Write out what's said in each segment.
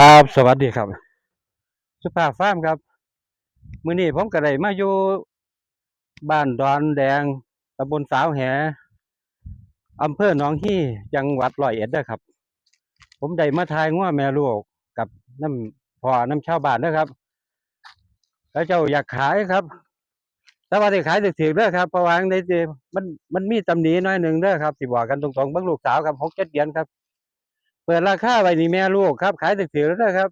ครับ สวัสดีครับ สุภาพฟาร์มครับ มื้อนี้ผมก็ได้มาอยู่บ้านดอนแดงตำบลสาวแหอำเภอหนองฮี่จังหวัดร้อยเอ็ดเด้อครับ ผมได้มาทายงัวแม่ลูกกับน้ำพ่อน้ำชาวบ้านเด้อครับ แล้วเจ้าอยากขายครับ แต่ว่าได้ขายถึกๆเด้อครับเพราะว่าในมันมันมีตำหนิน้อยหนึ่งเด้อครับสิบอกกันตรงๆเบิ่งลูกสาวครับหกเจ็ดเดือนครับ เปิดราคาไว้นี่แม่ลูกครับ ขายถึกๆแล้วนะครับ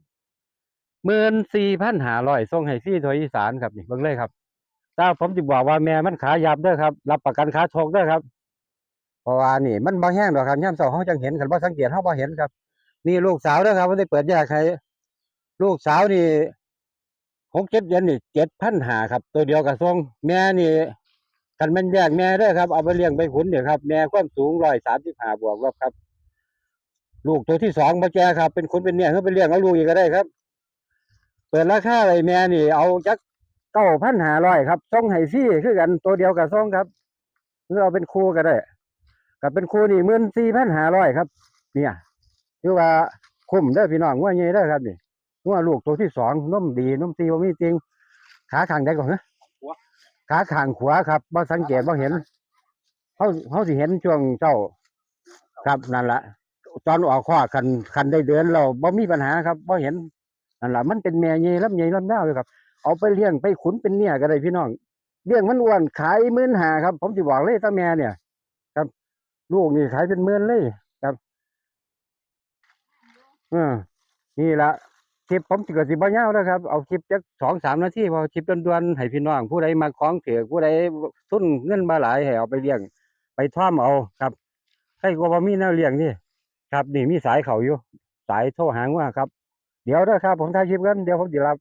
หมื่นสี่พันห้าร้อยส่งให้ซี่ถอยอีสานครับนี่เบิ่งเลยครับถ้าผมจะบอกว่าแม่มันขายับด้อครับ รับประกันขาชกด้อครับ เพราะว่านี่ มันบ่แห้งดอกครับย่ำเสาเฮาจังเห็นกันบ่าสังเกตเฮาบ่เห็นครับ นี่ลูกสาวด้อครับมันได้เปิดแยกให้ลูกสาวนี่หกเจ็ดเดือนนี่เจ็ดพันหาครับ ตัวเดียวกับทรงแม่นี่กันม่นแยกแม่ด้อครับเอาไปเลี้ยงไปขุนเดี๋ยวครับแม่ความสูงร้อยสามสิบห้าบวกลบครับ ลูกตัวที่สองมาแกครับ เป็นคนเป็นเนี่ยเขาไปเลี้ยงเอาลูกอีกก็ได้ครับ เปิดราคาเลยแม่นี่ เอาจักเก้าพันหาร้อยครับส่งให้ฟรี่คือกันตัวเดียวกับส่งครับหรือเอาเป็นครูก็ได้กับเป็นครูนี่หมื่นสี่พันหาร้อยครับ เนี่ยคือว่าคุ้มเด้พี่น้องว่าไงเด้ครับนี่ว่าลูกตัวที่สองนมดีนมตีว่ามีจริง ขาข้างใดก่อนนะขาข้างขวาครับบ่สังเกตบ่เห็นเขาเขาสิเห็นช่วงเจ้าครับนั่นแหละ ตอนออกข้อคันคันได้เดือนเราบ่มีปัญหาครับบ่เห็นนั่นละมันเป็นแม่ใหญ่ลำใหญ่ลำยาวเลยครับ เอาไปเลี้ยงไปขุนเป็นเนี่ยก็ได้พี่น้องเลี้ยงมันอ้วนขายหมื่นหาครับ ผมจะบอกเลยตาแม่เนี่ย ครับ ลูกนี่ขายเป็นหมื่นเลยครับเออนี่ละคลิปผมสิกสิบ่ยาวแล้วครับ เอาคลิปจักสองสามนาทีพอคลิปด่วนๆให้พี่น้อง ผู้ใดมาคล้องเถือผู้ใดทุนเงินมาหลายให้เอาไปเลี้ยง ไปท่อมเอาครับใครก็บ่มีแนวเลี้ยงนี่ ครับนี่มีสายเขาอยู่ สายโทรหางว่าครับ เดี๋ยวเด้อครับผมถ่ายคลิปกันเดี๋ยวผมจะรับ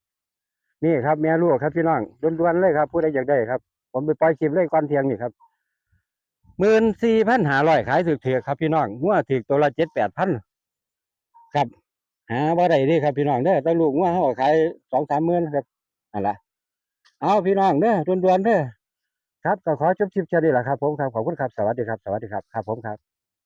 นี่ครับแม่ลูกครับพี่น้องด่วนๆเลยครับผู้ใดอยากได้ครับ ผมไปปล่อยคลิปเลยก่อนเที่ยงนี่ครับหมื่นสี่พันหาร้อยขายถือเถือครับพี่น้องงัวถือตัวละเจ็ดแปดพันครับหาบ่ได้ด้ครับพี่น้องเด้อแต่ลูกงัวเขาขายสองสามหมื่นครับอันละเอาพี่น้องเด้อด่วนๆเด้อครับก็ขอจบคลิปแค่นี้แหละครับผมครับขอบคุณครับสวัสดีครับสวัสดีครับครับผมครับ